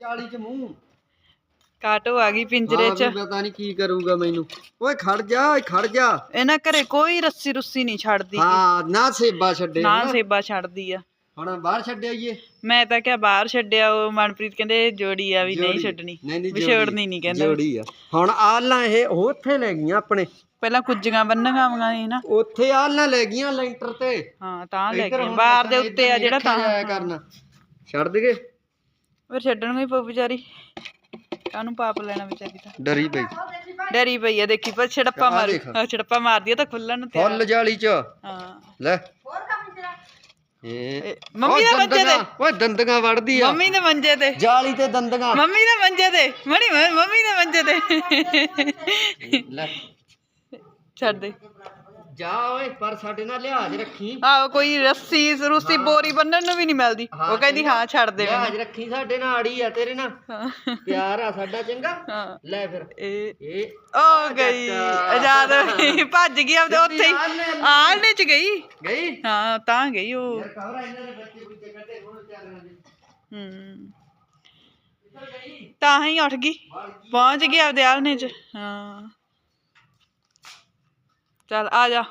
40 ਚ ਮੂੰਹ। ਕਾਟੋ ਆ ਗਈ ਪਿੰਜਰੇ ਹਾਂ 'ਚ। ਵੀ ਪਤਾ ਨਹੀਂ ਕੀ ਕਰੂਗਾ ਮੈਨੂੰ। ਓਏ ਖੜ ਜਾ ਓਏ ਖੜ ਜਾ। ਇਹਨਾਂ ਘਰੇ ਕੋਈ ਰੱਸੀ ਰੁੱਸੀ ਨਹੀਂ ਛੱਡਦੀ। ਹਾਂ ਨਾ ਸੇਬਾ ਛੱਡੇ ਨਾ ਨਾ। ਸੇਬਾ ਛੱਡਦੀ ਆ। ਹੁਣ ਬਾਹਰ ਛੱਡਿਆ ਈਏ ਮੈਂ ਤਾਂ ਕਿਹਾ ਬਾਹਰ ਛੱਡਿਆ ਉਹ ਮਨਪ੍ਰੀਤ ਕਹਿੰਦੇ ਜੋੜੀ ਆ ਵੀ ਨਹੀਂ। ਛੱਡਣੀ। ਨਹੀਂ ਨਹੀਂ ਵੀ ਜੋੜੀ। ਛੱਡਣੀ ਨਹੀਂ ਕਹਿੰਦਾ। ਜੋੜੀ ਆ। ਹੁਣ ਆਲਾਂ ਇਹ ਉੱਥੇ ਲੈ ਗਈਆਂ ਆਪਣੇ। ਪਹਿਲਾਂ ਕੁੱਜੀਆਂ ਬੰਨਾਂਗਾ ਮੰਗਾ ਸੀ ਨਾ। ਉੱਥੇ ਆਲਾਂ ਲੈ ਗਈਆਂ ਲੈਂਟਰ ਤੇ। ਹਾਂ ਤਾਂ ਲੈ ਇੱਧਰ ਕੇ ਹੁਣ ਬਾਹਰ ਦੇ ਉੱਤੇ ਆ ਜਿਹੜਾ ਤਾਂ। ਨਹੀਂ ਰੱਖਿਆ ਜਾਇਆ ਕਰਨਾ। ਛੱਡ ਦਗੇ ਫਿਰ ਛੱਡਣ ਹੀ ਪਊ ਵਿਚਾਰੀ। ਕਾਹਨੂੰ ਪਾਪ ਲੈਣਾ ਵਿਚਾਰੀ ਤਾਂ ਡਰੀ ਪਈ। ਡਰੀ ਪਈ ਆ ਦੇਖੀ ਪਰ ਛੜੱਪਾ ਆਹ ਦੇਖ। ਛੜੱਪਾ ਮਾਰਦੀ ਆ ਤਾਂ ਖੁੱਲਣ ਨੂੰ ਤਿਆਰ। ਫੁੱਲ ਜਾਲੀ ਚ। ਹਾਂ। ਲੈ। ਇਹ ਇਹ ਮੰਮੀ ਦੇ ਤੇ। ਦੰਦਗਾ- ਓਏ ਦੰਦਗਾ ਵੜਦੀ ਆ। ਮੰਮੀ ਦੇ ਮੰਜੇ ਤੇ। ਜਾਲੀ ਤੇ ਦੰਦਗਾ। ਮੰਮੀ ਦੇ ਮੰਜੇ ਤੇ। ਮਣੀ ਮੰਮੀ ਦੇ ਮੰਜੇ ਤੇ। ਲੈ। ਛੱਡ ਦੇ। ਜਾ ਓਏ ਪਰ ਸਾਡੇ ਨਾਲ ਲਿਹਾਜ਼ ਰੱਖੀ। ਆਹ ਕੋਈ ਰੱਸੀ ਰੁੱਸੀ ਬੋਰੀ ਬੰਨਣ ਨੂੰ ਵੀ ਨਹੀਂ ਮਿਲਦੀ। ਉਹ ਕਹਿੰਦੀ ਹਾਂ ਛੱਡ ਦੇ ਮੈਨੂੰ। ਲਿਹਾਜ਼ ਰੱਖੀ ਸਾਡੇ ਨਾਲ ਆੜੀ ਆ ਤੇਰੇ ਨਾਲ। ਹਾਂ। ਪਿਆਰ ਆ ਸਾਡਾ ਚੰਗਾ। ਹਾਂ। ਲੈ ਫਿਰ। ਇਹ ਇਹ ਉਹ ਗਈ ਆਜ਼ਾਦ ਹੋਈ, ਭੱਜ ਗਈ ਆਪਦੇ ਉੱਥੇ ਹੀ। ਆਲਣੇ ਚ ਗਈ। ਗਈ? ਹਾਂ ਤਾਂ ਗਈ ਉਹ। ਕਵਰਾ ਇਹਨਾਂ ਦੇ ਬੱਚੇ ਬੁੱਚੇ ਕੱਢੇ ਹੁਣ ਚੱਲ ਰਹੇ ਹੂੰ। ਤਾਂ ਹੀ ਉੱਠ ਗਈ। ਪਹੁੰਚ ਗਈ ਆਪਦੇ ਆਲਣੇ ਚ। ਹਾਂ। ਚੱਲ ਆ ਜਾ।